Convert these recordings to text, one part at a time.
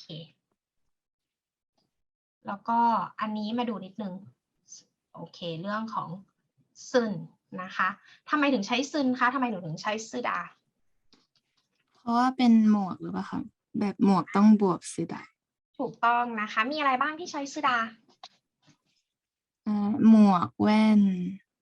เค แล้วก็อันนี้มาดูนิดนึง โอเค เรื่องของซึนนะคะทำไมถึงใช้ซึนคะทำไมหนูถึงใช้ซึดา เพราะว่าเป็นหมวกหรือเปล่าคะแบบหมวกต้องบวกสิดา ถูกต้องนะคะ มีอะไรบ้างที่ใช้ซึดาอ่าหมวกแว่น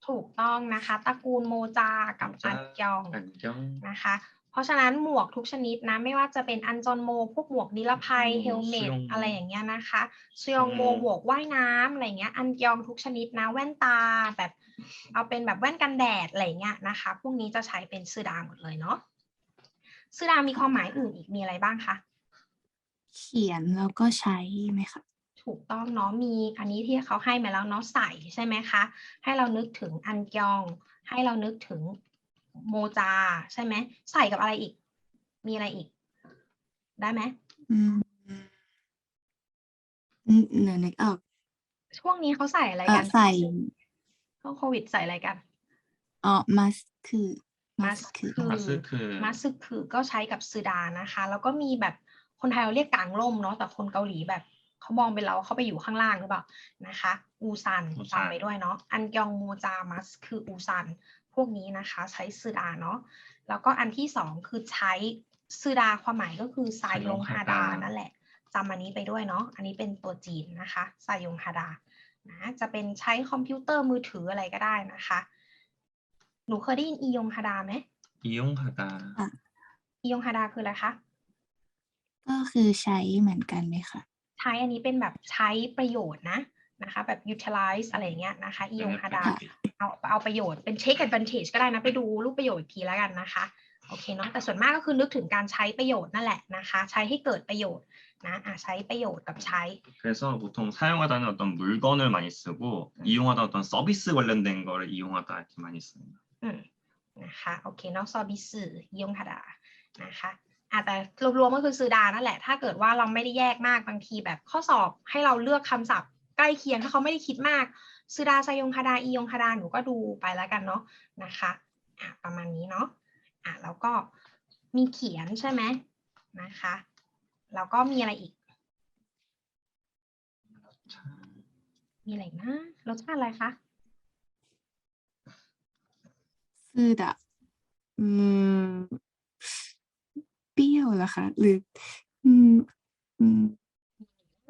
ถูกต้องนะคะตระกูลโมจากับอันยอง안경นะคะ เพราะฉะนั้นหมวกทุกชนิดนะ ไม่ว่าจะเป็นอันจอนโม พวกหมวกนิรภัยอืมเฮลเมตซุยองโมอะไรอย่างเงี้ยนะคะซยองโมอืมหมวกว่ายน้ำอะไรอย่างเงี้ยอันยองทุกชนิดนะแว่นตาแบบ เอาเป็นแบบแว่นกันแดดอะไรอย่างเงี้ยนะคะ พวกนี้จะใช้เป็นซือดาหมดเลยเนาะซือดามีความหมายอื่นอีกมีอะไรบ้างคะเขียนแล้วก็ใช้ไหมคะถูกต้องเนาะมีอันนี้ที่เขาให้มาแล้วเนาะใส่ใช่ไหมคะ ให้เรานึกถึงอันยอง ให้เรานึกถึง โมจา ใช่ไหมใส่กับอะไรอีก มีอะไรอีก ได้ไหมอืมเดี๋ยวนึกออก ช่วงนี้เขาใส่อะไรกันใส่เขาโควิดใส่อะไรกันอ๋อมาสคือมาสคือมาสคือก็ใช้กับซูดานะคะ แล้วก็มีแบบคนไทยเราเรียกกางล่มเนาะแต่คนเกาหลีแบบเขามองไปเราเขาไปอยู่ข้างล่างหรือเปล่านะคะ อูซันตามไปด้วยเนาะอันยองโมจามัสคืออูซัน พวกนี้นะคะ ใช้สื่ดาเนาะแล้วก็อันที่สองคือใช้สื่ดาความหมายก็คือไซยงฮาดานั่นแหละจำอันนี้ไปด้วยเนาะอันนี้เป็นตัวจีนนะคะไซยงฮาดานะจะเป็นใช้คอมพิวเตอร์มือถืออะไรก็ได้นะคะ หนูเคยได้ยินอียงฮาดาไหมอียงฮาดาอียงฮาดาคืออะไรคะก็คือใช้เหมือนกันไหมคะใช้อันนี้เป็นแบบใช้ประโยชน์นะ นะคะ แบบ utilize อะไรอย่างเงี้ยนะคะอียงฮาดา เอาเอาประโยชน์เป็น take advantage ก็ได้นะ ไปดูรูปประโยชน์อีกทีแล้วกันนะคะ โอเคเนาะแต่ส่วนมากก็คือนึกถึงการใช้ประโยชน์นั่นแหละนะคะ ใช้ให้เกิดประโยชน์นะอ่ะใช้ประโยชน์กับใช้ 그래서 보통 사용하다는 어떤 물건을 많이 쓰고 이용하다 어떤 서비스 관련된 거를 이용하다 이렇게 많이 씁니다. อืมนะคะโอเคเนาะซอบิสือยงฮาดานะคะอ่ะแต่รวมๆก็คือซือดานั่นแหละ ถ้าเกิดว่าเราไม่ได้แยกมากบางทีแบบข้อสอบให้เราเลือกคำศัพท์ใก ล้เคียงถ้าเขาไม่ได้คิดมากซือดาไซยงฮาดาอียงฮาดาหนูก็ดูไปแล้วกันเนาะนะคะอะประมาณนี้เนาะอะแล้วก็มีเขียนใช่ไหมนะคะแล้วก็มีอะไรอีก มีอะไรอีกนะรสชาติอะไรคะคือดะอืมเปรี้ยวเหรอคะหรืออืมอืม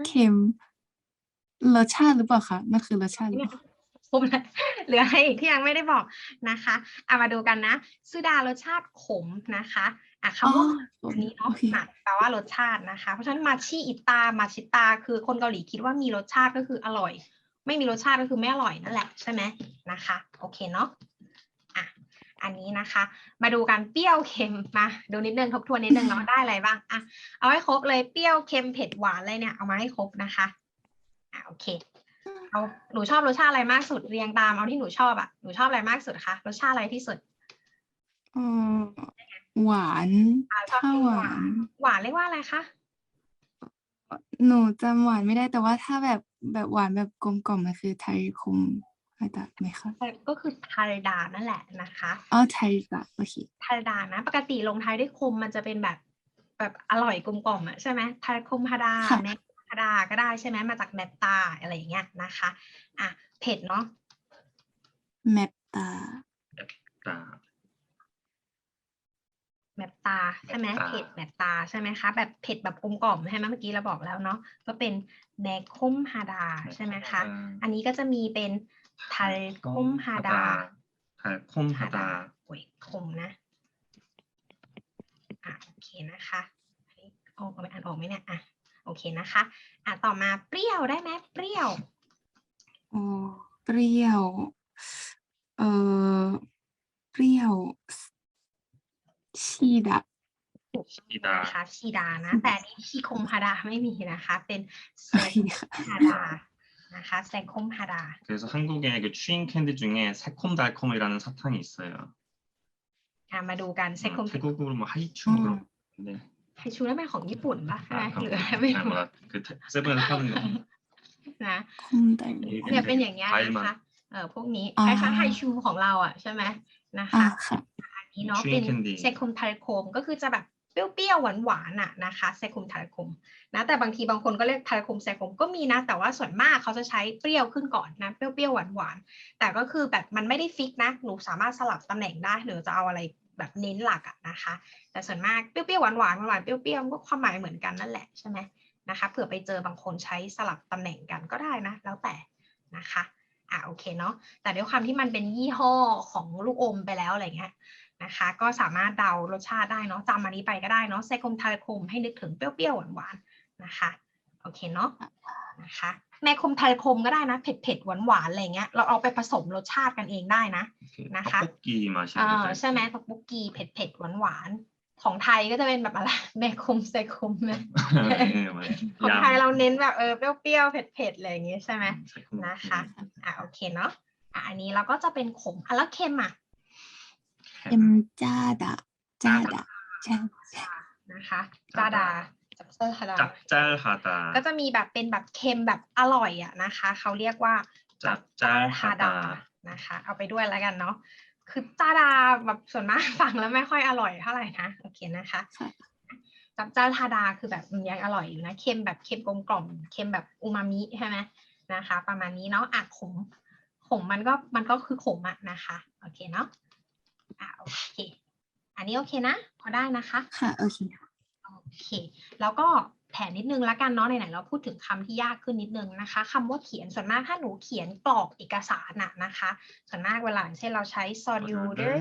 เค็ม รสชาติหรือเปล่าคะมันคือรสชาติหรือเปล่าครบแล้วเหลืออะไรอีกที่ยังไม่ได้บอกนะคะเอามาดูกันนะซูดารสชาติขมนะคะอะอ๋อคำว่าขมอันนี้เนาะโอเคหนักแปลว่ารสชาตินะคะ เพราะฉะนั้นมาชิอิตามาชิตา คือคนเกาหลีคิดว่ามีรสชาติก็คืออร่อย ไม่มีรสชาติก็คือไม่อร่อยนั่นแหละใช่ไหมนะคะ โอเคเนาะอะอันนี้นะคะ มาดูกันเปรี้ยวเค็มมาดูนิดนึงทบทวนนิดนึงเนาะได้อะไรบ้างอะเอาให้ครบเลยเปรี้ยวเค็มเผ็ดหวานอะไรเนี่ยเอามาให้ครบนะคะ อะโอเคเอาหนูชอบรสชาติอะไรมากสุดเรียงตามเอาที่หนูชอบอะหนูชอบอะไรมากสุดคะรสชาติอะไรที่สุดอืมหวานอ่าชอบถ้ากินหหวาวาน น หวานเรียกว่าอะไรคะหนูจำหวานไม่ได้แต่ว่าถ้าแบบแบบหวานแบบกลมกล่อมมันคือไทยคมอะไรแบบไหมคะก็คือทาราดานั่นแหละนะคะ อ๋อไทยกะโอเคทาราดานะ ปกติลงท้ายด้วยคมมันจะเป็นแบบแบบอร่อยกลมกล่อมอะใช่ไหมทาคมฮาดาค่ะแมกฮาดาก็ได้ใช่ไหมมาจากแมปตาอะไรอย่างเงี้ยนะคะอะเพจเนาะแมปตาตาแมปตาใช่ไหมเพจแมปตาใช่ไหมคะแบบเพจแบบกลมกล่อมใช่ไหมเมื่อกี้เราบอกแล้วเนาะก็เป็นแมคคุมฮาดาใช่ไหมคะอันนี้ก็จะมีเป็นทัลคุมฮาดาทาคมฮาดาโอ้ยคมนะอะโอเคนะคะออกไปอ่านออกไหมเนี่ยอะ โอเคนะคะ อ่ะต่อมาเปรี้ยวได้ไหมเปรี้ยว โอ้เปรี้ยว เออเปรี้ยวชีดะ 시다. นะคะชีดานะ แต่อันนี้ชีคมฮาดาไม่มีนะคะ เป็นแซ โอเค ง ค่ะ ฮาดานะคะแซงคมฮาดา 그래서 한국에 그 추인 캔디 중에 새콤달콤이라는 사탕이 있어요. อ่ะมาดูกันเซ 음, คม 태국으로 뭐 하이츄 음. 그런 건데 ไฮ ชูน่าเป็นของญี่ปุ่นปะใช่ไหมหรืออะไรไม่รู้คือเซเบอร์ข้าวเหนียวนะเนี่ยเป็นอย่างเงี้ยนะคะเออพวกนี้คล้ายๆไฮชูของเราอะใช่ไหมนะคะอันนี้เนาะเป็นเซคุมทาริโคมก็คือจะแบบเปรี้ยวๆหวานๆน่ะนะคะไซคุมทาราคมนะแต่บางทีบางคนก็เรียกทาราคมไซคุมก็มีนะ แต่ว่าส่วนมากเขาจะใช้เปรี้ยวขึ้นก่อนนะเปรี้ยวๆหวานๆแต่ก็คือแบบมันไม่ได้ฟิกนะหนูสามารถสลับตำแหน่งได้หรือจะเอาอะไร แบบเน้นหลักอะนะคะ แต่ส่วนมากเปรี้ยวๆหวานๆหวานๆเปรี้ยวๆก็ความหมายเหมือนกันนั่นแหละใช่ไหมนะคะเผื่อไปเจอบางคนใช้สลับตำแหน่งกันก็ได้นะ แล้วแต่นะคะอะโอเคเนาะแต่ด้วยความที่มันเป็นยี่ห้อของลูกอมไปแล้วอะไรเงี้ยนะคะ ก็สามารถเดารสชาติได้เนาะจำอันนี้ไปก็ได้เนาะไซคมทาราคมให้นึกถึงเปรี้ยวๆหวานๆนะคะ โอเคเนาะนะคะแม่คมไทยคมก็ได้นะ เผ็ดเผ็ดหวานหวานอะไรเงี้ยเราเอาไปผสมรสชาติกันเองได้นะนะคะตอกกีมาใช่ไหมใช่ไหมตอกบุกกีเผ็ดเผ็ดหวานหวานของไทยก็จะเป็นแบบอะไรแม่คมใส่คมเลยของไทยเราเน้นแบบเออเปรี้ยวเปรี้ยวเผ็ดเผ็ดอะไรเงี้ยใช่ไหมนะคะอะโอเคเนาะอะอันนี้เราก็จะเป็นขมอะแล้วเค็มอะเค็มจ้าดาจ้าดาจ้านะคะจ้าดา จากเาจากฮาดาก็จะมีแบบเป็นแบบเค็มแบบอร่อยอะนะคะ เขาเรียกว่าจักเจอฮาดานะคะ เอาไปด้วยแล้วกันเนาะคือจาดาแบบส่วนมากฟังแล้วไม่ค่อยอร่อยเท่าไหร่นะโอเคนะคะจับจ้าทาดาคือแบบยังอร่อยอยู่นะเค็มแบบเค็มกลมกล่อมเค็มแบบอูมามิใช่ไหมนะคะ ประมาณนี้เนาะอะขมขมมันก็มันก็คือขมอะนะคะโอเคเนาะอะโอเค อันนี้โอเคนะ พอได้นะคะ ค่ะโอเคค่ะ โอเคแล้วก็แผนนิดนึงละกันเนาะไหนๆเราพูดถึงคำที่ยากขึ้นนิดนึงนะคะ คำว่าเขียนส่วนมากถ้าหนูเขียนกรอกเอกสารน่ะนะคะ ส่วนมากเวลาเช่นเราใช้ซอดิวด้วย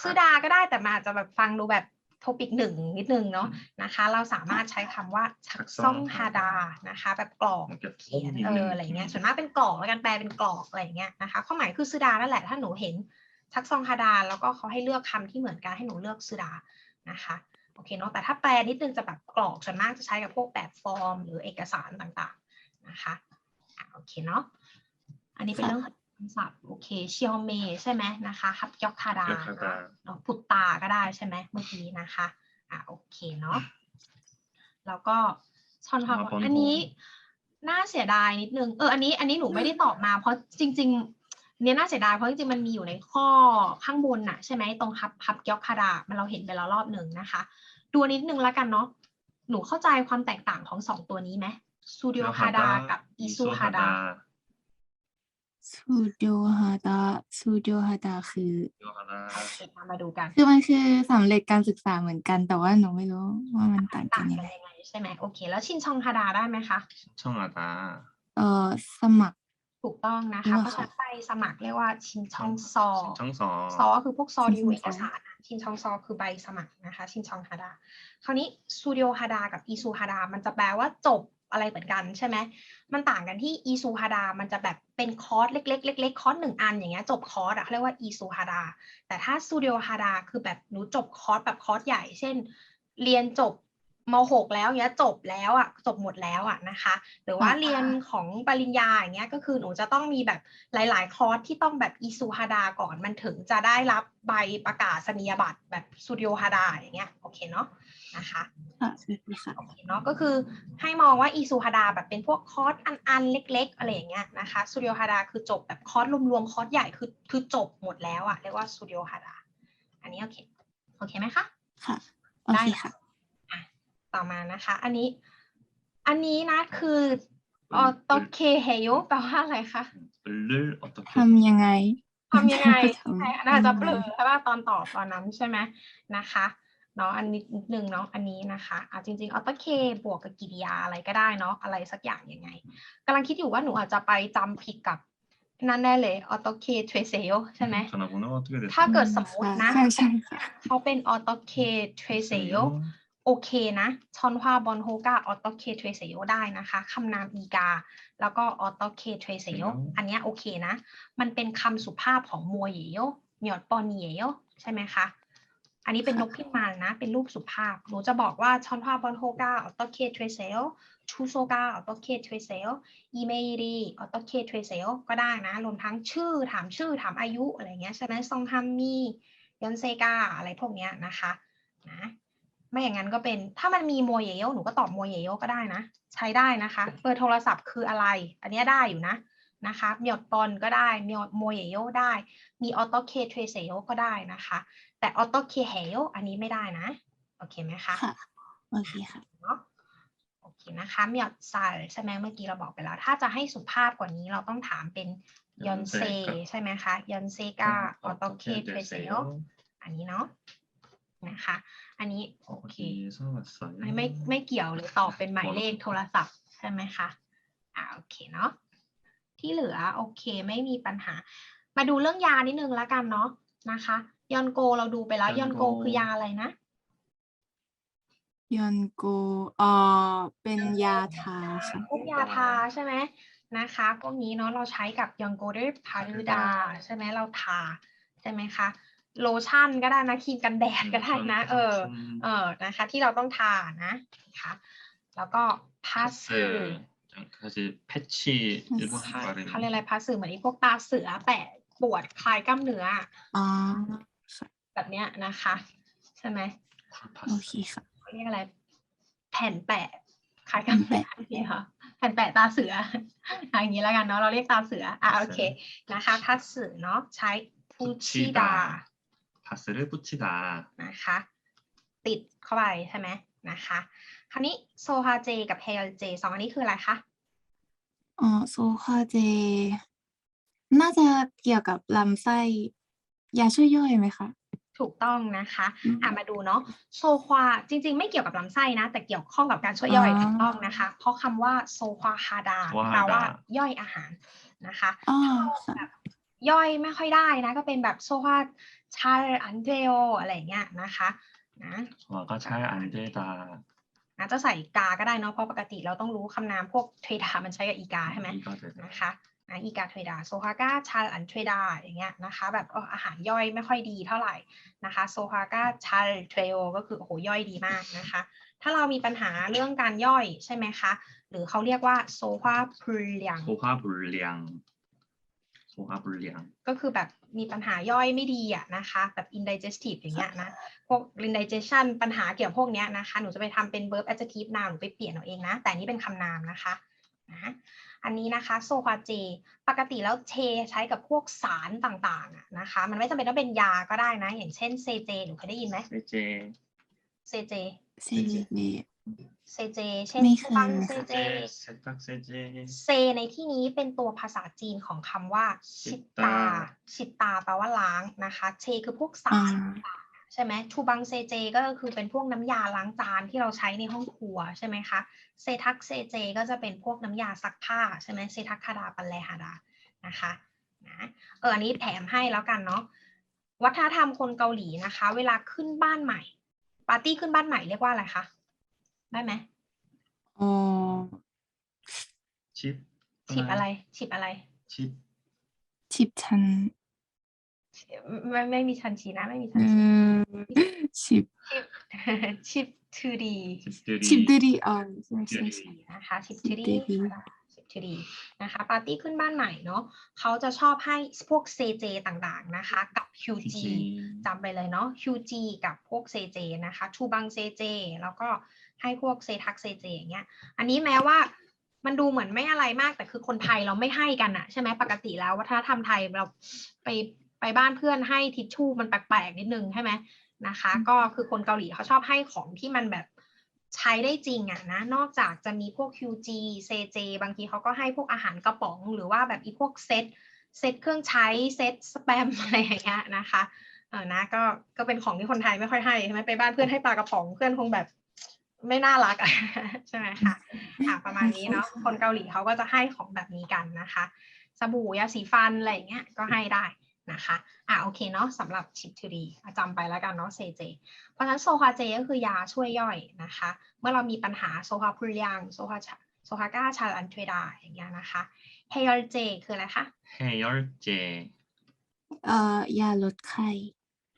ซื้อดาก็ได้แต่มาอาจจะแบบฟังดูแบบโทปิกหนึ่งนิดนึงเนาะนะคะ เราสามารถใช้คำว่าชักซ่องฮาดานะคะ แบบกรอกเขียนเอออะไรเงี้ยส่วนมากเป็นกรอกแล้วกันแปลเป็นกรอกอะไรเงี้ยนะคะข้อหมายคือซื้ดานั่นแหละถ้าหนูเห็นชักซองฮาดาแล้วก็เขาให้เลือกคำที่เหมือนกันให้หนูเลือกซื้ดานะคะ โอเคเนาะแต่ถ้าแปลนิดนึงจะแบบกรอกส่วนมากจะใช้กับพวกแบบฟอร์ม หรือเอกสารต่างๆนะคะโอเคเนาะอันนี้เป็นเรื่องคำศัพท์โอเคเชียวเมใช่ไหมนะคะฮับยอกทาดาเนาะพุตตาก็ได้ใช่ไหมเมื่อกี้นะคะอะโอเคเนาะแล้วก็ชอนพาวอันนี้น่าเสียดายนิดนึงเอออันนี้อันนี้หนูไม่ได้ตอบมาเพราะจริง ๆ เนี่ยน่าเสียดายเพราะจริงๆมันมีอยู่ในข้อข้างบนน่ะใช่ไหมตรงพับพับเกียวคาดามันเราเห็นไปแล้วรอบหนึ่งนะคะตัวนิดนึงแล้วกันเนาะหนูเข้าใจความแตกต่างของสองตัวนี้ไหมซูดิโอคาดากับอิซูคาดาสูโยฮาดาสูโยฮาดาคือมาดูกัน คือมันคือสำเร็จการศึกษาเหมือนกัน แต่ว่าหนูไม่รู้ว่ามันต่างกันยังไงใช่ไหมโอเค แล้วชินชองฮาดาได้ไหมคะชินชองฮาดาเอ่อสมัคร ถูกต้องนะคะ เพราะฉะนั้นไปสมัครเรียกว่าชินชองซอชิองซอซอคือพวกซอดิวเอกสารชินชองซอคือใบสมัครนะคะ ชินชองฮาดาคราวนี้สตูดิโอฮาดากับอีซูฮาดามันจะแปลว่าจบอะไรเหมือนกันใช่ไหม มันต่างกันที่อีซูฮาดา มันจะแบบเป็นคอร์สเล็กๆเล็กๆคอร์สหนึ่งอันอย่างเงี้ยจบคอร์สอะเขาเรียกว่าอีซูฮาดา แต่ถ้าสตูดิโอฮาดาคือแบบหนูจบคอร์สแบบคอร์สใหญ่ เช่น เรียนจบ ม .6 แล้วเนี้ยจบแล้วอะจบหมดแล้วอะนะคะ หรือว่าอ่าเรียนของปริญญาอย่างเงี้ยก็คือหนูจะต้องมีแบบหลาย ๆ คอร์สที่ต้องแบบอีซูฮาดาก่อนมันถึงจะได้รับใบประกาศนียบัตรแบบซูดิโอฮาดาอย่างเงี้ยโอเคเนาะนะคะค่ะใช่ค่ะโอเคเนาะก็คือให้มองว่าอีซูฮาดาแบบเป็นพวกคอร์สอันๆเล็ก ๆ อะไรอย่างเงี้ยนะคะซูดิโอฮาดาคือจบแบบคอร์สรวมๆคอร์สใหญ่คือคือจบหมดแล้วอะเรียกว่าซูดิโอฮาดาอันนี้โอเคโอเคไหมคะค่ะโอได้เคนะค่ะ ต่อมานะคะ อันนี้ อันนี้นะคือออตเคเฮโยแปลว่าอะไรคะเลือออตทำยังไงทำยังไงใช่อาจจะเปลือใช่ป่ะตอนตอบตอนนั้นใช่ไหมนะคะเนาะอันนี้หนึ่งเนาะอันนี้นะคะอะจริงๆออโตเคบวกกับกิริยาอะไรก็ได้เนาะอะไรสักอย่างยังไงกำลังคิดอยู่ว่าหนูอาจจะไปจำผิดกับนั่นแน่เลยออโตเคเทรเซลใช่ไหมถ้าเกิดสมมตินะเขาเป็นออโตเคเทรเซล โอเคนะชอนฮวาบอนโฮกาออโตเคเทรเซโยได้นะคะคำนามอีกา แล้วก็ออโตเคเทรเซโยอืมอันเนี้ยโอเคนะ มันเป็นคำสุภาพของมัวเยโยเมียดปอนเยโยใช่ไหมคะ อันนี้เป็นนกพิมานนะ เป็นรูปสุภาพ หนูจะบอกว่าชอนฮวาบอนโฮกาออโตเคเทรเซโยชูโซกาออโตเคเทรเซโยอีเมรีออโตเคเทรเซโยก็ได้นะ รวมทั้งชื่อถามชื่อถามอายุอะไรเงี้ยใช่ไหมซองฮัมมียอนเซกาอะไรพวกเนี้ยนะคะนะ ไม่อย่างนั้นก็เป็น ถ้ามันมีโมเยโยหนูก็ตอบโมเยโยก็ได้นะ ใช้ได้นะคะ เบอร์โทรศัพท์คืออะไร อันนี้ได้อยู่นะนะคะมีอดปอนก็ได้มีโมเยโยได้ มีออโตเคเทรเซโยก็ได้นะคะ แต่ออโตเคเฮโยอันนี้ไม่ได้นะ โอเคไหมคะ ค่ะ โอเคค่ะ เนาะโอเคนะคะมีอดซาใช่ไหมเมื่อกี้เราบอกไปแล้ว ถ้าจะให้สุภาพกว่านี้เราต้องถามเป็นยอนเซใช่ไหมคะยอนเซกาออโตเคเทรเซโยอันนี้เนาะ นะคะ อันนี้โอเคไม่ไม่ไม่เกี่ยวเลยตอบเป็นหมายเลขโทรศัพท์ใช่ไหมคะอ่าโอเคเนาะที่เหลือโอเคไม่มีปัญหา มาดูเรื่องยานิดนึงแล้วกันเนาะนะคะยอนโกเราดูไปแล้วยอนโกคือยาอะไรนะยอนโกเออเป็นยาทาพวกยาทาใช่ไหมนะคะพวกนี้เนาะเราใช้กับยอนโกด้วยพารูดาใช่ไหมเราทาใช่ไหมคะ โลชั่นก็ได้นะครีมกันแดดก็ได้นะ เออ เออนะคะ ที่เราต้องทานะค่ะแล้วก็ผ้าสื่อเขาจะแพชชี่หรือว่าอะไรเขาเรียกอะไรพาสื่อเหมือนไอ้พวกตาเสือแปะปวดคลายกล้ามเนื้ออ๋อแบบเนี้ยนะคะ ใช่ไหมโอเคค่ะเขาเรียกอะไร แผ่นแปะคลายกล้ามเนื้อนี่ค่ะแผ่นแปะตาเสืออย่างนี้แล้วกันเนาะเราเรียกตาเสืออะโอเคนะคะพาสื่อเนาะใช้พูชิดา 파스를 붙이다 นะคะ ติดเข้าไปใช่ไหมนะคะ คราวนี้โซฮาเจกับเฮลเจสองอันนี้คืออะไรคะ อ๋อโซฮาเจ น่าจะเกี่ยวกับลำไส้ ยาช่วยย่อยไหมคะ ถูกต้องนะคะ อืม อ่ะมาดูเนาะโซควาจริง ๆ ไม่เกี่ยวกับลำไส้นะ แต่เกี่ยวข้องกับการช่วยย่อย อ๋อ ถูกต้องนะคะ เพราะคำว่าโซควาฮาดา ว่า แปลว่า ฮาดา ย่อยอาหารนะคะ อ๋อ ถ้า ค่ะ แบบย่อยไม่ค่อยได้นะ ก็เป็นแบบโซควา ชาร์อันเดโออะไรเงี้ยนะคะนะก็ชาร์อันเดตาอาจจะใส่อีกาก็ได้เนาะเพราะปกติเราต้องรู้คำนามพวกเทรดามันใช้กับอีกาใช่ไหมนะคะนะอีกาเทรดาโซฮาก้าชาลอันเทรดาอย่างเงี้ยนะคะแบบอาหารย่อยไม่ค่อยดีเท่าไหร่นะคะโซฮาก้าชาลเทรโอก็คือโอ้โหย่อยดีมากนะคะ ถ้าเรามีปัญหาเรื่องการย่อยใช่ไหมคะ หรือเขาเรียกว่าโซฮาพูเลียงโซฮาพูเลียง หัวอับเรียงก็คือแบบมีปัญหาย่อยไม่ดีอะนะคะ แบบ indigestive อย่างเงี้ยนะพวก indigestion ปัญหาเกี่ยวพวกเนี้ยนะคะ หนูจะไปทำเป็น verb adjective noun หนูไปเปลี่ยนเอาเองนะ แต่นี้เป็นคำนามนะคะนะอันนี้นะคะโซฮวาเจ ปกติแล้วเชใช้กับพวกสารต่างๆนะคะ มันไม่จำเป็นต้องเป็นยาก็ได้นะ อย่างเช่นเซเจหนูเคยได้ยินไหมเซเจเซเจเซเจ เซเจเช่น ไม่เคย ฟังเซเจ 세탁세제 เซในที่นี้เป็นตัวภาษาจีนของคำว่า ชิตา ชิตาแปลว่าล้างนะคะ เชคือพวกสา อ่าร ใช่ไหมทูบังเซเจก็คือเป็นพวกน้ำยาล้างจานที่เราใช้ในห้องครัวใช่ไหมคะเซทักเซเจก็จะเป็นพวกน้ำยาซักผ้าใช่ไหมเซทักคาดาปันแลฮาดานะคะนะเอออันนี้แถมให้แล้วกันเนาะวัฒนธรรมคนเกาหลีนะคะ เวลาขึ้นบ้านใหม่ ปาร์ตี้ขึ้นบ้านใหม่เรียกว่าอะไรคะ ได้ไหมอ๋อชิปชิปอะไรชิปอะไรชิปชิปชั้นไม่ไม่มีชั้นชีนะ ไม่มีชั้นชีชิบชิปชิปทูดีชิปทูดีอ๋อใช่ใช่ใช่นะคะชิปทูดี ทูดีชิปทูดีนะคะปาร์ตี้ขึ้นบ้านใหม่เนาะเขาจะชอบให้พวกเซเจต่างๆนะคะกับ QG QG จำไปเลยเนาะ QG กับพวกเซเจนะคะทูบังเซเจแล้วก็ให้พวกเซทักเซเจอย่างเงี้ยอันนี้แม้ว่ามันดูเหมือนไม่อะไรมากแต่คือคนไทยเราไม่ให้กันอะใช่ไหมปกติแล้ววัฒนธรรมไทยเราไปไปบ้านเพื่อนให้ทิชชู่มันแปลกๆนิดนึงใช่ไหมนะคะ ก็คือคนเกาหลีเขาชอบให้ของที่มันแบบ ใช้ได้จริงอะนะ นอกจากจะมีพวก QG CJ บางทีเขาก็ให้พวกอาหารกระป๋อง หรือว่าแบบอีพวกเซตเซตเครื่องใช้เซตสแปมอะไรอย่างเงี้ยนะคะเออนะก็ก็เป็นของที่คนไทยไม่ค่อยให้ใช่ไหมไปบ้านเพื่อนให้ปลากระป๋องเพื่อนคงแบบไม่น่ารักอะใช่ไหมคะอะประมาณนี้เนาะคนเกาหลีเขาก็จะให้ของแบบนี้กันนะคะ สบู่ยาสีฟันอะไรอย่างเงี้ยก็ให้ได้ นะคะอะโอเคเนาะสำหรับชิปทูดีจำไปแล้วกันเนาะเซเจเพราะฉะนั้นโซฮาเจก็คือยาช่วยย่อยนะคะ เมื่อเรามีปัญหาโซฮาพุริยังโซฮาโซฮาก้าชาลันเทรดาอย่างเงี้ยนะคะเฮยอลเจคืออะไรคะเฮยอลเจเอ่อยาลดไข้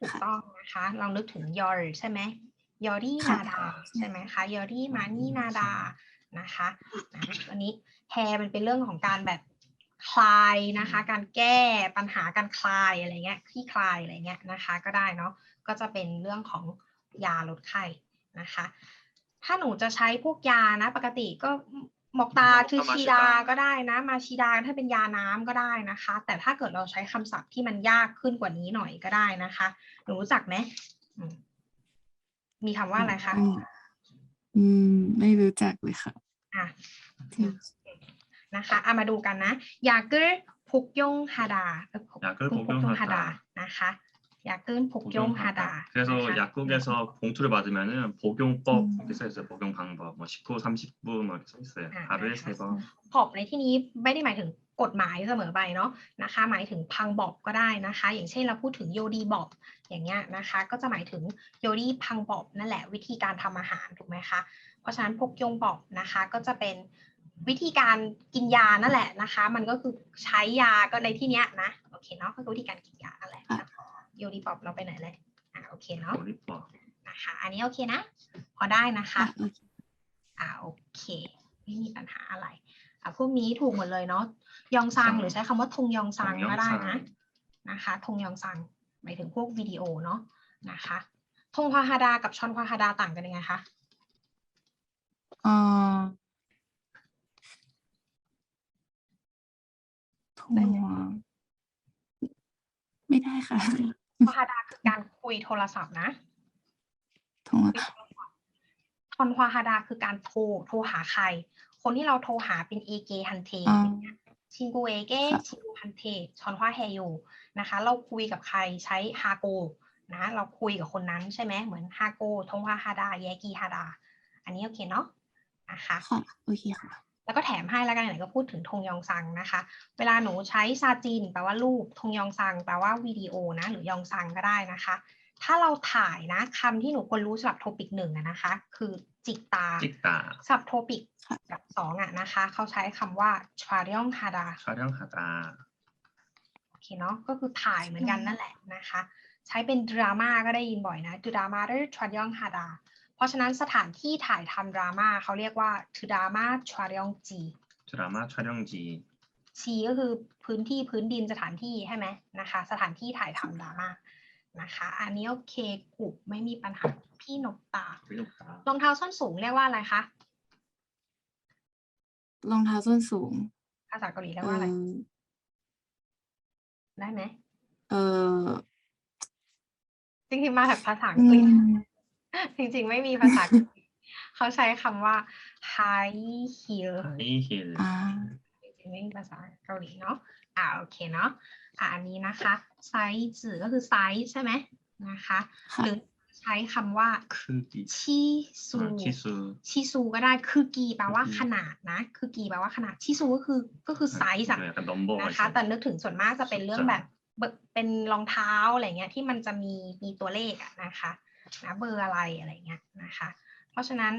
ถูกต้องนะคะลองนึกถึงยอร์ใช่ไหมยอรี่นาดาใช่ไหมคะยอรี่มานี่นาดานะคะอันนี้แฮมันเป็นเรื่องของการแบบ คลายนะคะ การแก้ปัญหาการคลายอะไรเงี้ยคลี่คลายอะไรเงี้ยนะคะ ก็ได้เนาะก็จะเป็นเรื่องของยาลดไข้นะคะ ถ้าหนูจะใช้พวกยานะ ปกติก็หมอกตาหมอกตาคือมาชีชิดาดาก็ได้นะ มาชีดาถ้าเป็นยาน้ำก็ได้นะคะ แต่ถ้าเกิดเราใช้คำศัพท์ที่มันยากขึ้นกว่านี้หน่อยก็ได้นะคะ หนูรู้จักไหมอืมมีคำว่าอะไรคะอืมอืม ไม่รู้จักเลยค่ะอะที่ นะคะเอามาดูกันนะยาเกิลพุกยงฮาดาเอ่อ 약을 พุกยงฮาดา 복용하다. นะคะยาเกิลพุกยงฮาดา 복용하다. 그래서 นะคะ 약국에서 봉투를 받으면은 복용법 음. 이렇게 써 있어요. 복용 방법. 뭐 10호, 30분 뭐 이렇게 써 있어요. 아, 하루에 네, 세 번. ขอบในที่นี้ไม่ได้หมายถึงกฎหมายเสมอไปเนาะนะคะ หมายถึงพังบอบก็ได้นะคะ อย่างเช่นเราพูดถึงโยดีบอบอย่างเงี้ยนะคะ ก็จะหมายถึงโยดีพังบอบนั่นแหละวิธีการทำอาหารถูกไหมคะเพราะฉะนั้นพกยงบอบนะคะ ก็จะเป็น วิธีการกินยานั่นแหละนะคะ มันก็คือใช้ยาก็ในที่เนี้ยนะโอเคเนาะก็คือวิธีการกินยานั่นแหละนะคะโยนิปอบเราไปไหนเลยอ่าโอเคเนาะนะคะ อันนี้โอเคนะ พอได้นะคะอ่าโอเค ไม่มีปัญหาอะไรอ่าพวกนี้ถูกหมดเลยเนาะยองซังหรือใช้คำว่าทงยองซังก็ได้นะนะคะทงยองซังหมายถึงพวกวิดีโอเนาะนะคะทงควาฮาดากับชอนควาฮาดาต่างกันยังไงคะอ่า ได้ไหมร์ไม่ได้ค่ะควาฮาดาคือการคุยโทรศัพท์นะทัวร์ทอนควาฮาดาคือการโทรโทรหาใคร คนที่เราโทรหาเป็นเอเกฮันเทอ่าชิงกูเอเกค่ะชิงกูฮันเทชอนควาเฮโยนะคะ เราคุยกับใครใช้ฮาโกนะเราคุยกับคนนั้นใช่ไหมเหมือนฮาโกทงควาฮาดาแยกีฮาดา อันนี้โอเคเนาะนะคะค่ะโอเคค่ะ แล้วก็แถมให้แล้วกันไหนก็พูดถึงทงยองซังนะคะ เวลาหนูใช้ซาจินแปลว่ารูปทงยองซังแปลว่าวิดีโอนะหรือยองซังก็ได้นะคะ ถ้าเราถ่ายนะคำที่หนูควรรู้สำหรับโทปิกหนึ่งนะคะ คือจิกตาจิกตาสำหรับโทปิกแบบสองอะนะคะ เขาใช้คำว่าชาริองฮาดาชาริองฮาดาโอเคเนาะก็คือถ่ายเหมือนกันนั่นแหละนะคะ ใช้เป็นดราม่าก็ได้ยินบ่อยนะดราม่าด้วยชาริองฮาดา เพราะฉะนั้นสถานที่ถ่ายทำดราม่าเขาเรียกว่าทดราม่าชวาริองจีทรามาชวาริองจีชีก็คือพื้นที่พื้นดินสถานที่ใช่ไหมนะคะ สถานที่ถ่ายทำดราม่านะคะ อันนี้โอเคกลุ่มไม่มีปัญหาพี่นกตารองเท้าส้นสูงเรียกว่าอะไรคะรองเท้าส้นสูง ภาษาเกาหลีเรียกว่าอะไร ได้ไหมเออจริงๆมาแบบภาษาอังกฤษ จริงๆ ไม่มีภาษาเขาใช้คำว่า high heel high heel จริงๆไม่มีภาษาเกาหลีเนาะอ่าโอเคเนาะอ่าอันนี้นะคะไซส์จือก็คือไซส์ใช่ไหมนะคะ หรือใช้คำว่าชีสูชีสูก็ได้คือกีแปลว่าขนาดนะ คือกีแปลว่าขนาดชีสูก็คือก็คือไซส์อะนะคะ แต่นึกถึงส่วนมากจะเป็นเรื่องแบบเป็นรองเท้าอะไรเงี้ยที่มันจะมีมีตัวเลขอะนะคะ นะเบอร์อะไรอะไรเงี้ยนะคะ เพราะฉะนั้น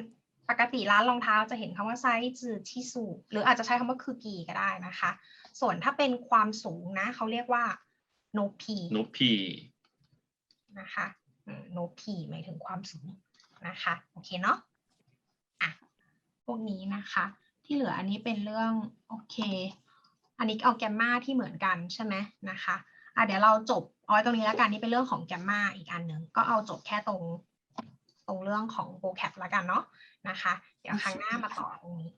ปกติร้านรองเท้าจะเห็นคำว่าไซส์ชิซูหรืออาจจะใช้คำว่าคือกีก็ได้นะคะ ส่วนถ้าเป็นความสูงนะเขาเรียกว่าโนพี높 이. นะคะโนพีหมายถึงความสูงนะคะโอเคเนาะอะพวกนี้นะคะ ที่เหลืออันนี้เป็นเรื่องโอเค อันนี้เอาแกมมาที่เหมือนกันใช่ไหมนะคะ อะเดี๋ยวเราจบเอาไว้ตรงนี้แล้วกันนี่เป็นเรื่องของแกมมาอีกอันหนึ่งก็เอาจบแค่ตรงตรงเรื่องของโปแคปแล้วกันเนาะนะคะ เดี๋ยวครั้งหน้ามาต่อตรงนี้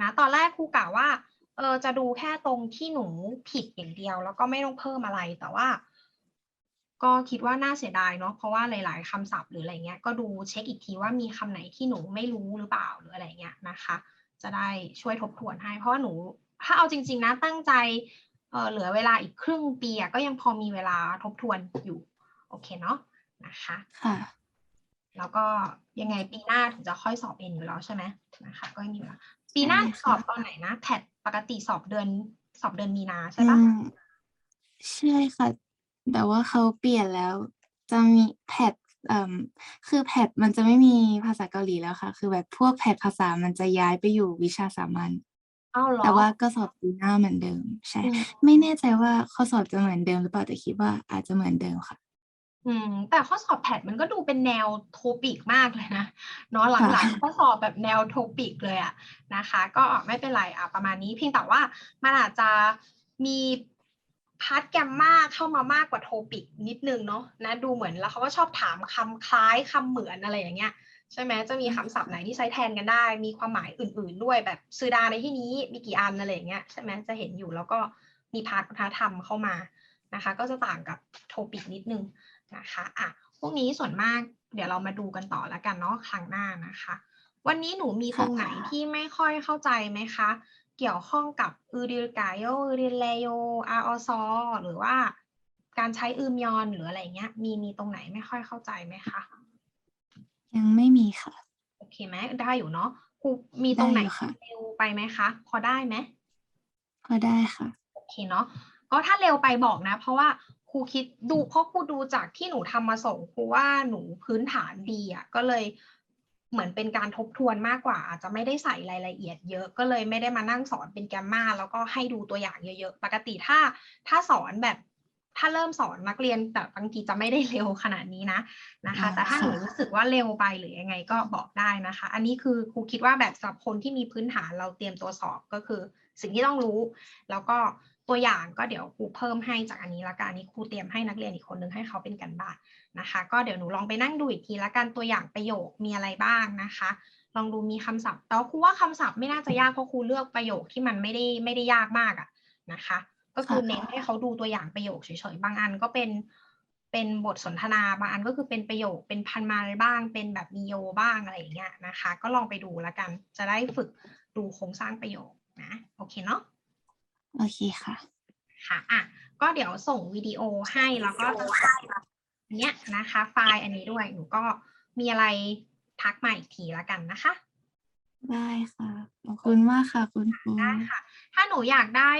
นะตอนแรกครูกล่าวว่าเออจะดูแค่ตรงที่หนูผิดอย่างเดียว แล้วก็ไม่ต้องเพิ่มอะไรแต่ว่า ก็คิดว่าน่าเสียดายเนาะเพราะว่าหลาย ๆคำศัพท์หรืออะไรเงี้ยก็ดูเช็คอีกทีว่ามีคำไหนที่หนูไม่รู้หรือเปล่าหรืออะไรเงี้ยนะคะ จะได้ช่วยทบทวนให้ เพราะว่าหนูถ้าเอาจริง ๆ นะตั้งใจ เออเหลือเวลาอีกครึ่งปีอะก็ยังพอมีเวลาทบทวนอยู่ โอเคเนาะนะคะค่ะแล้วก็ยังไงปีหน้าถึงจะค่อยสอบเองอยู่แล้วใช่ไหมนะคะ ก็ยังมีเวลาปีหน้าใช่ค่ะสอบตอนไหนนะแพทปกติสอบเดือนสอบเดือนมีนาใช่อืปะมใช่ค่ะ แต่ว่าเขาเปลี่ยนแล้ว จะมีแพทเอ่มคือแพทมันจะไม่มีภาษาเกาหลีแล้วค่ะ คือแบบพวกแพทภาษามันจะย้ายไปอยู่วิชาสามัญอ้าวเหรอ แต่ว่าก็สอบปีหน้าเหมือนเดิม ใช่อืมไม่แน่ใจว่าข้อสอบจะเหมือนเดิมหรือเปล่าแต่คิดว่าอาจจะเหมือนเดิมค่ะ อืม แต่ข้อสอบแพทมันก็ดูเป็นแนวโทปิกมากเลยนะเนาะหลังค่ะๆข้อสอบแบบแนวโทปิกเลยอะนะคะ ก็ไม่เป็นไรอะประมาณนี้เพียงแต่ว่ามันอาจจะมีพาร์ทแกมมาเข้ามามากกว่าโทปิกนิดนึงเนาะนะดูเหมือนแล้วเขาก็ชอบถามคำคล้ายคำเหมือนอะไรอย่างเงี้ย ใช่ไหมจะมีคำศัพท์ไหนที่ใช้แทนกันได้ มีความหมายอื่น ๆ ด้วยแบบซือดาในที่นี้มีกี่อันอะไรอย่างเงี้ยใช่ไหมจะเห็นอยู่แล้วก็มีพาร์ทวัฒนธรรมเข้ามานะคะ ก็จะต่างกับโทปิกนิดนึงนะคะอะพวกนี้ส่วนมากเดี๋ยวเรามาดูกันต่อแล้วกันเนาะครั้งหน้านะคะ วันนี้หนูมีตรงไหนที่ไม่ค่อยเข้าใจไหมคะ เกี่ยวข้องกับอือริกายโยอือริเลโยอาอซอหรือว่าการใช้อืมยอนหรืออะไรเงี้ยมีมีตรงไหนไม่ค่อยเข้าใจไหมคะ ยังไม่มีค่ะ โอเคไหมได้อยู่เนาะครูมีตรงไหนได้อยู่ค่ะ เร็วไปไหมคะ พอได้ไหมพอได้ค่ะ โอเคเนาะก็ถ้าเร็วไปบอกนะ เพราะว่าครูคิดดูเพราะครูดูจากที่หนูทำมาส่งครูว่าหนูพื้นฐานดีอะก็เลยเหมือนเป็นการทบทวนมากกว่า อาจจะไม่ได้ใส่รายละเอียดเยอะก็เลยไม่ได้มานั่งสอนเป็นแกมมาแล้วก็ให้ดูตัวอย่างเยอะๆ ปกติถ้าถ้าสอนแบบ ถ้าเริ่มสอนนักเรียนแต่บางทีจะไม่ได้เร็วขนาดนี้นะนะคะอ๋อแต่ถ้าหนูค่ะรู้สึกว่าเร็วไปหรือยังไงก็บอกได้นะคะ อันนี้คือครูคิดว่าแบบสำหรับคนที่มีพื้นฐานเราเตรียมตัวสอบก็คือ สิ่งที่ต้องรู้ แล้วก็ตัวอย่างก็เดี๋ยวครูเพิ่มให้จากอันนี้ละกันอันนี้ครูเตรียมให้นักเรียนอีกคนนึงให้เขาเป็นกันบ้านนะคะ ก็เดี๋ยวหนูลองไปนั่งดูอีกทีละกันตัวอย่างประโยคมีอะไรบ้างนะคะ ลองดูมีคำศัพท์แต่ว่าครูว่าคำศัพท์ไม่น่าจะยากเพราะครูเลือกประโยคที่มันไม่ได้ไม่ได้ยากมากอะนะคะ ก็คือค่ะเน้นให้เขาดูตัวอย่างประโยคเฉยๆ บางอันก็เป็นเป็นบทสนทนาบางอันก็คือเป็นประโยคเป็นพันมาบ้าง เป็นแบบมีโยบ้างอะไรอย่างเงี้ยนะคะ ก็ลองไปดูแล้วกัน จะได้ฝึกดูโครงสร้างประโยคนะโอเคเนาะโอเคค่ะค่ะอะก็เดี๋ยวส่งวิดีโอให้แล้วก็อันเนี้ยนะคะ ไฟล์อันนี้ด้วยหนูก็มีอะไรทักมาอีกทีแล้วกันนะคะ ได้ค่ะขอบคุณมากค่ะ คุณครูได้ค่ะ ถ้าหนูอยากได้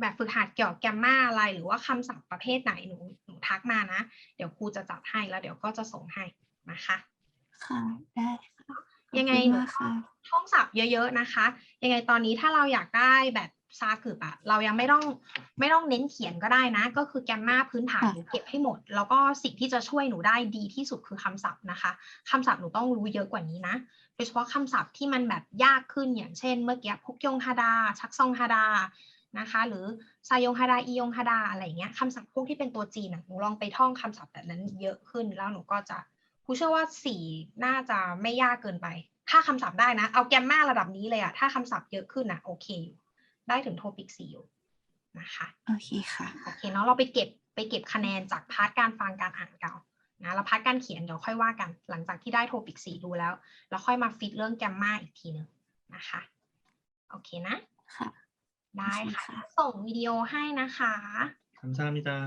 แบบฝึกหัดเกี่ยวกับแกมมาอะไร หรือว่าคำศัพท์ประเภทไหนหนูหนูทักมานะ เดี๋ยวครูจะจัดให้แล้วเดี๋ยวก็จะส่งให้นะคะ ค่ะ ได้ค่ะยังไงขอบหคุณนูมากค่ะท่องศัพท์เยอะ ๆ นะคะ ยังไงตอนนี้ถ้าเราอยากได้แบบ ซากืบอะเรายังไม่ต้องไม่ต้องเน้นเขียนก็ได้นะ ก็คือแกมมาพื้นฐานค่ะหนูเก็บให้หมด แล้วก็สิ่งที่จะช่วยหนูได้ดีที่สุดคือคำศัพท์นะคะคำศัพท์หนูต้องรู้เยอะกว่านี้นะโดยเฉพาะคำศัพท์ที่มันแบบยากขึ้นอย่างเช่น เมื่อกี้พกยงฮาดา ชักซองฮาดานะคะหรือซายงฮาดาอียงฮาดาอะไรอย่างเงี้ยคำศัพท์พวกที่เป็นตัวจีนอะหนูลองไปท่องคำศัพท์แบบนั้นเยอะขึ้นแล้วหนูก็จะครูเชื่อว่าสี่น่าจะไม่ยากเกินไป ถ้าคำศัพท์ได้นะ เอาแกมมาระดับนี้เลยอะถ้าคำศัพท์เยอะขึ้นนะโอเคอยู่ ได้ถึงโทปิกสี่อยู่นะคะโอเคค่ะโอเคเนาะเราไปเก็บไปเก็บคะแนนจากพาร์ทการฟังการอ่านเก่านะแล้วพาร์ทการเขียนเดี๋ยวค่อยว่ากัน หลังจากที่ได้โทปิกสี่ดูแล้วเราค่อยมาฟิตเรื่องแกมมาอีกทีหนึ่งนะคะโอเคนะค่ะได้ค่ะ ส่งวิดีโอให้นะคะขอบคุำสามิตา